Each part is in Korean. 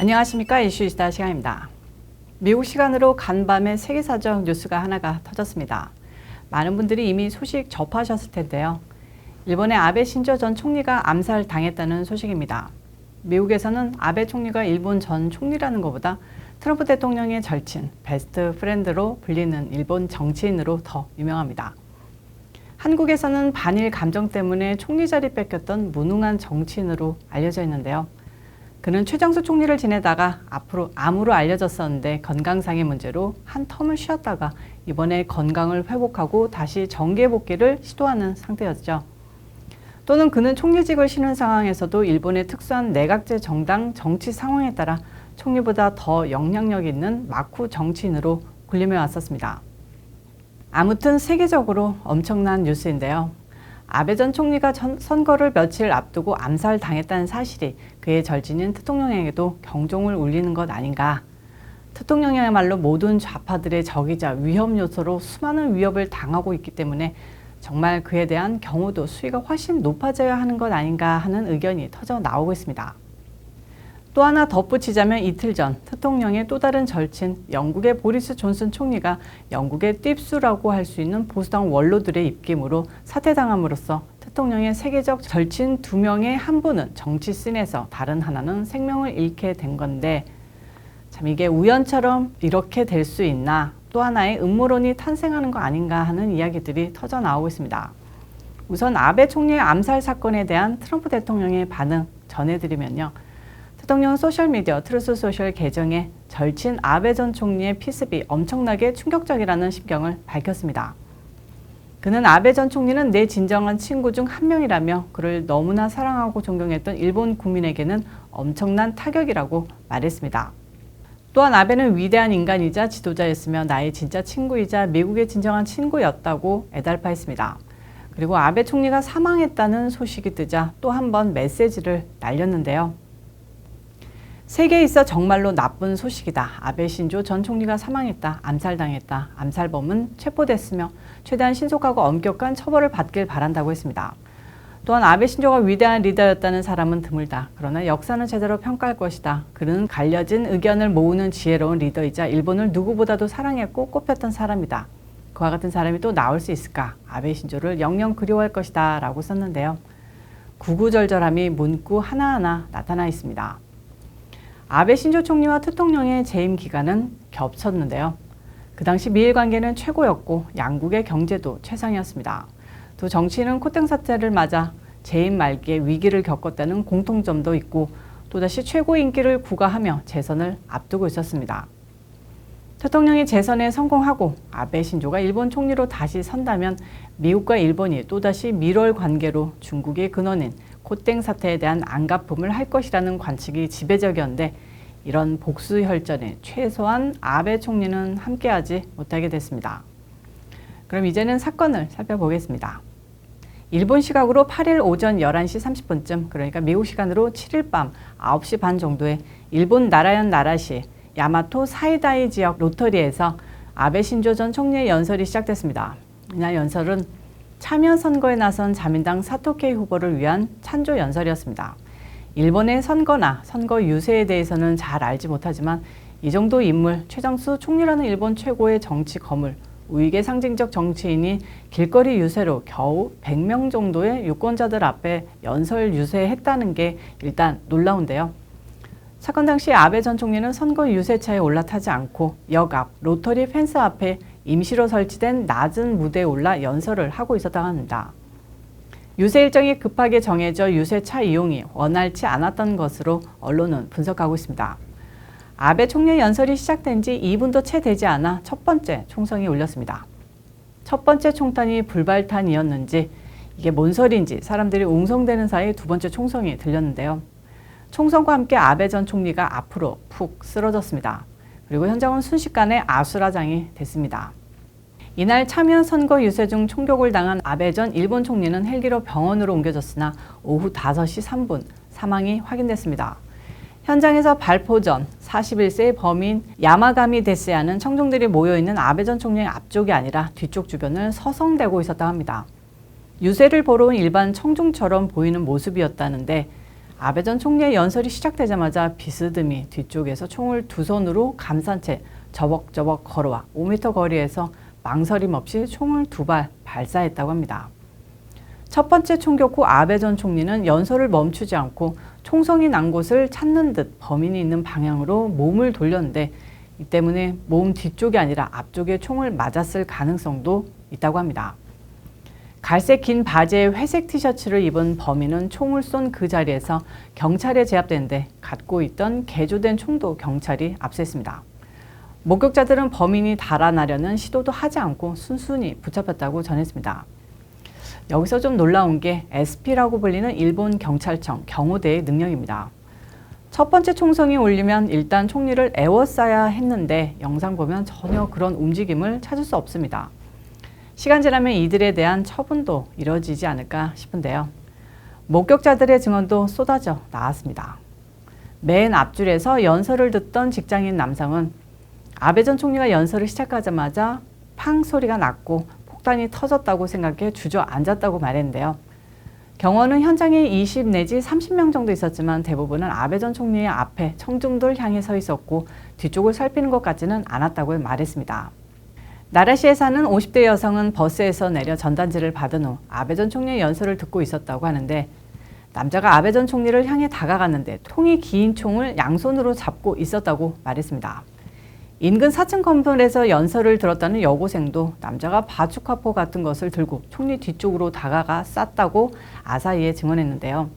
안녕하십니까 이슈이스타 시간입니다. 미국 시간으로 간밤에 세계사적 뉴스가 하나가 터졌습니다. 많은 분들이 이미 소식 접하셨을 텐데요. 일본의 아베 신조 전 총리가 암살 당했다는 소식입니다. 미국에서는 아베 총리가 일본 전 총리라는 것보다 트럼프 대통령의 절친, 베스트 프렌드로 불리는 일본 정치인으로 더 유명합니다. 한국에서는 반일 감정 때문에 총리 자리 뺏겼던 무능한 정치인으로 알려져 있는데요. 그는 최장수 총리를 지내다가 앞으로 암으로 알려졌었는데 건강상의 문제로 한 텀을 쉬었다가 이번에 건강을 회복하고 다시 정계 복귀를 시도하는 상태였죠. 또는 그는 총리직을 쉬는 상황에서도 일본의 특수한 내각제 정당 정치 상황에 따라 총리보다 더 영향력 있는 마쿠 정치인으로 군림해 왔었습니다. 아무튼 세계적으로 엄청난 뉴스인데요. 아베 전 총리가 선거를 며칠 앞두고 암살당했다는 사실이 그의 절친인 대통령에게도 경종을 울리는 것 아닌가. 대통령이야말로 모든 좌파들의 적이자 위험 요소로 수많은 위협을 당하고 있기 때문에 정말 그에 대한 경우도 수위가 훨씬 높아져야 하는 것 아닌가 하는 의견이 터져 나오고 있습니다. 또 하나 덧붙이자면 이틀 전 대통령의 또 다른 절친 영국의 보리스 존슨 총리가 영국의 띨수라고 할 수 있는 보수당 원로들의 입김으로 사퇴당함으로써 대통령의 세계적 절친 두 명의 한 분은 정치 씬에서 다른 하나는 생명을 잃게 된 건데 참 이게 우연처럼 이렇게 될 수 있나 또 하나의 음모론이 탄생하는 거 아닌가 하는 이야기들이 터져 나오고 있습니다. 우선 아베 총리의 암살 사건에 대한 트럼프 대통령의 반응 전해드리면요. 대통령 소셜미디어 트루스 소셜 계정에 절친 아베 전 총리의 피습이 엄청나게 충격적이라는 심경을 밝혔습니다. 그는 아베 전 총리는 내 진정한 친구 중 한 명이라며 그를 너무나 사랑하고 존경했던 일본 국민에게는 엄청난 타격이라고 말했습니다. 또한 아베는 위대한 인간이자 지도자였으며 나의 진짜 친구이자 미국의 진정한 친구였다고 애달파했습니다. 그리고 아베 총리가 사망했다는 소식이 뜨자 또 한 번 메시지를 날렸는데요. 세계에 있어 정말로 나쁜 소식이다. 아베 신조 전 총리가 사망했다. 암살당했다. 암살범은 체포됐으며 최대한 신속하고 엄격한 처벌을 받길 바란다고 했습니다. 또한 아베 신조가 위대한 리더였다는 사람은 드물다. 그러나 역사는 제대로 평가할 것이다. 그는 갈려진 의견을 모으는 지혜로운 리더이자 일본을 누구보다도 사랑했고 꼽혔던 사람이다. 그와 같은 사람이 또 나올 수 있을까? 아베 신조를 영영 그리워할 것이다. 라고 썼는데요. 구구절절함이 문구 하나하나 나타나 있습니다. 아베 신조 총리와 대통령의 재임 기간은 겹쳤는데요. 그 당시 미일 관계는 최고였고 양국의 경제도 최상이었습니다. 두 정치인은 코땡 사태를 맞아 재임 말기에 위기를 겪었다는 공통점도 있고 또다시 최고 인기를 구가하며 재선을 앞두고 있었습니다. 대통령이 재선에 성공하고 아베 신조가 일본 총리로 다시 선다면 미국과 일본이 또다시 밀월 관계로 중국의 근원인 코땡 사태에 대한 안갚음을 할 것이라는 관측이 지배적이었는데 이런 복수 혈전에 최소한 아베 총리는 함께하지 못하게 됐습니다. 그럼 이제는 사건을 살펴보겠습니다. 일본 시각으로 8일 오전 11시 30분쯤 그러니까 미국 시간으로 7일 밤 9시 반 정도에 일본 나라현 나라시 야마토 사이다이 지역 로터리에서 아베 신조 전 총리의 연설이 시작됐습니다. 이날 연설은 참여 선거에 나선 자민당 사토케이 후보를 위한 찬조 연설이었습니다. 일본의 선거나 선거 유세에 대해서는 잘 알지 못하지만 이 정도 인물 최장수 총리라는 일본 최고의 정치 거물 우익의 상징적 정치인이 길거리 유세로 겨우 100명 정도의 유권자들 앞에 연설 유세했다는 게 일단 놀라운데요. 사건 당시 아베 전 총리는 선거 유세차에 올라타지 않고 역 앞 로터리 펜스 앞에 임시로 설치된 낮은 무대에 올라 연설을 하고 있었다고 합니다. 유세 일정이 급하게 정해져 유세차 이용이 원활치 않았던 것으로 언론은 분석하고 있습니다. 아베 총리 연설이 시작된 지 2분도 채 되지 않아 첫 번째 총성이 울렸습니다. 첫 번째 총탄이 불발탄이었는지 이게 뭔 소리인지 사람들이 웅성대는 사이 두 번째 총성이 들렸는데요. 총성과 함께 아베 전 총리가 앞으로 푹 쓰러졌습니다. 그리고 현장은 순식간에 아수라장이 됐습니다. 이날 참여 선거 유세 중 총격을 당한 아베 전 일본 총리는 헬기로 병원으로 옮겨졌으나 오후 5시 3분 사망이 확인됐습니다. 현장에서 발포 전 41세의 범인 야마가미 데스야는 청중들이 모여있는 아베 전 총리의 앞쪽이 아니라 뒤쪽 주변을 서성대고 있었다 합니다. 유세를 보러 온 일반 청중처럼 보이는 모습이었다는데 아베 전 총리의 연설이 시작되자마자 비스듬히 뒤쪽에서 총을 두 손으로 감싼 채 저벅저벅 걸어와 5m 거리에서 망설임 없이 총을 두 발 발사했다고 합니다. 첫 번째 총격 후 아베 전 총리는 연설을 멈추지 않고 총성이 난 곳을 찾는 듯 범인이 있는 방향으로 몸을 돌렸는데 이 때문에 몸 뒤쪽이 아니라 앞쪽에 총을 맞았을 가능성도 있다고 합니다. 갈색 긴 바지에 회색 티셔츠를 입은 범인은 총을 쏜 그 자리에서 경찰에 제압되는데 갖고 있던 개조된 총도 경찰이 압수했습니다. 목격자들은 범인이 달아나려는 시도도 하지 않고 순순히 붙잡혔다고 전했습니다. 여기서 좀 놀라운 게 SP라고 불리는 일본 경찰청 경호대의 능력입니다. 첫 번째 총성이 울리면 일단 총리를 에워싸야 했는데 영상 보면 전혀 그런 움직임을 찾을 수 없습니다. 시간 지나면 이들에 대한 처분도 이뤄지지 않을까 싶은데요. 목격자들의 증언도 쏟아져 나왔습니다. 맨 앞줄에서 연설을 듣던 직장인 남성은 아베 전 총리가 연설을 시작하자마자 팡 소리가 났고 폭탄이 터졌다고 생각해 주저앉았다고 말했는데요. 경호는 현장에 20 내지 30명 정도 있었지만 대부분은 아베 전 총리의 앞에 청중들 향해 서 있었고 뒤쪽을 살피는 것 같지는 않았다고 말했습니다. 나라시에 사는 50대 여성은 버스에서 내려 전단지를 받은 후 아베 전 총리의 연설을 듣고 있었다고 하는데 남자가 아베 전 총리를 향해 다가갔는데 통이 긴 총을 양손으로 잡고 있었다고 말했습니다. 인근 4층 건물에서 연설을 들었다는 여고생도 남자가 바주카포 같은 것을 들고 총리 뒤쪽으로 다가가 쐈다고 아사히에 증언했는데요.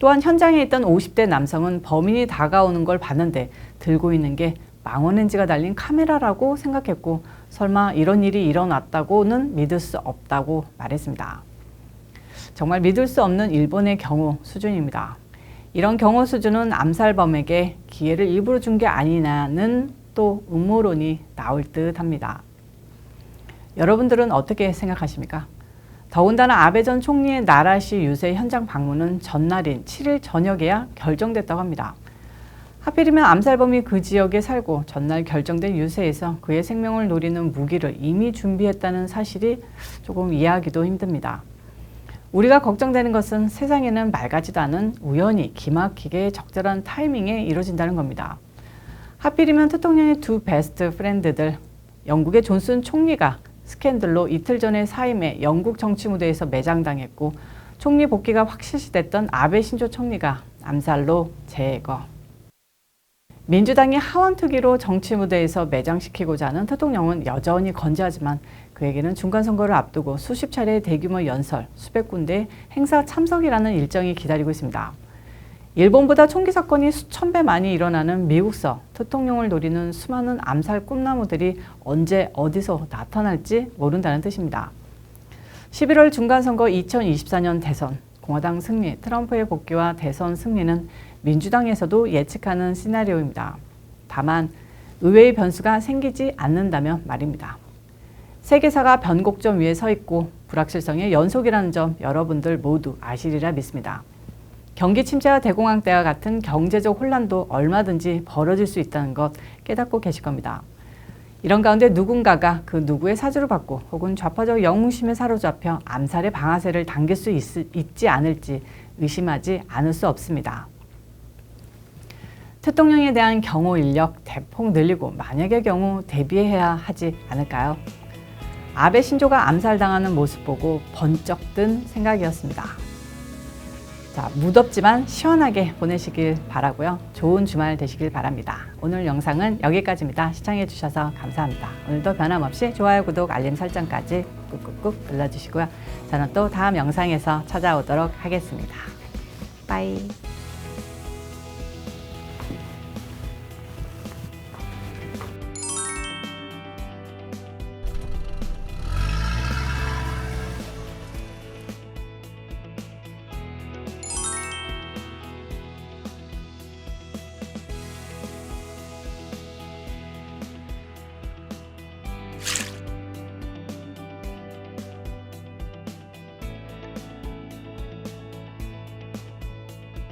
또한 현장에 있던 50대 남성은 범인이 다가오는 걸 봤는데 들고 있는 게 망원렌즈가 달린 카메라라고 생각했고 설마 이런 일이 일어났다고는 믿을 수 없다고 말했습니다. 정말 믿을 수 없는 일본의 경우 수준입니다. 이런 경우 수준은 암살범에게 기회를 일부러 준 게 아니냐는 또 음모론이 나올 듯 합니다. 여러분들은 어떻게 생각하십니까? 더군다나 아베 전 총리의 나라시 유세 현장 방문은 전날인 7일 저녁에야 결정됐다고 합니다. 하필이면 암살범이 그 지역에 살고 전날 결정된 유세에서 그의 생명을 노리는 무기를 이미 준비했다는 사실이 조금 이해하기도 힘듭니다. 우리가 걱정되는 것은 세상에는 맑아지도 않은 우연히 기막히게 적절한 타이밍에 이루어진다는 겁니다. 하필이면 대통령의 두 베스트 프렌드들 영국의 존슨 총리가 스캔들로 이틀 전에 사임해 영국 정치 무대에서 매장당했고 총리 복귀가 확실시됐던 아베 신조 총리가 암살로 제거. 민주당이 하원특위로 정치 무대에서 매장시키고자 하는 대통령은 여전히 건재하지만 그에게는 중간 선거를 앞두고 수십 차례의 대규모 연설, 수백 군데 행사 참석이라는 일정이 기다리고 있습니다. 일본보다 총기 사건이 수천 배 많이 일어나는 미국서 대통령을 노리는 수많은 암살 꿈나무들이 언제 어디서 나타날지 모른다는 뜻입니다. 11월 중간선거 2024년 대선, 공화당 승리, 트럼프의 복귀와 대선 승리는 민주당에서도 예측하는 시나리오입니다. 다만 의외의 변수가 생기지 않는다면 말입니다. 세계사가 변곡점 위에 서 있고 불확실성의 연속이라는 점 여러분들 모두 아시리라 믿습니다. 경기 침체와 대공황 때와 같은 경제적 혼란도 얼마든지 벌어질 수 있다는 것 깨닫고 계실 겁니다. 이런 가운데 누군가가 그 누구의 사주를 받고 혹은 좌파적 영웅심에 사로잡혀 암살의 방아쇠를 당길 수 있, 있지 않을지 의심하지 않을 수 없습니다. 대통령에 대한 경호 인력 대폭 늘리고 만약의 경우 대비해야 하지 않을까요? 아베 신조가 암살당하는 모습 보고 번쩍 든 생각이었습니다. 자, 무덥지만 시원하게 보내시길 바라고요. 좋은 주말 되시길 바랍니다. 오늘 영상은 여기까지입니다. 시청해 주셔서 감사합니다. 오늘도 변함없이 좋아요, 구독, 알림 설정까지 꾹꾹꾹 눌러주시고요. 저는 또 다음 영상에서 찾아오도록 하겠습니다. 빠이.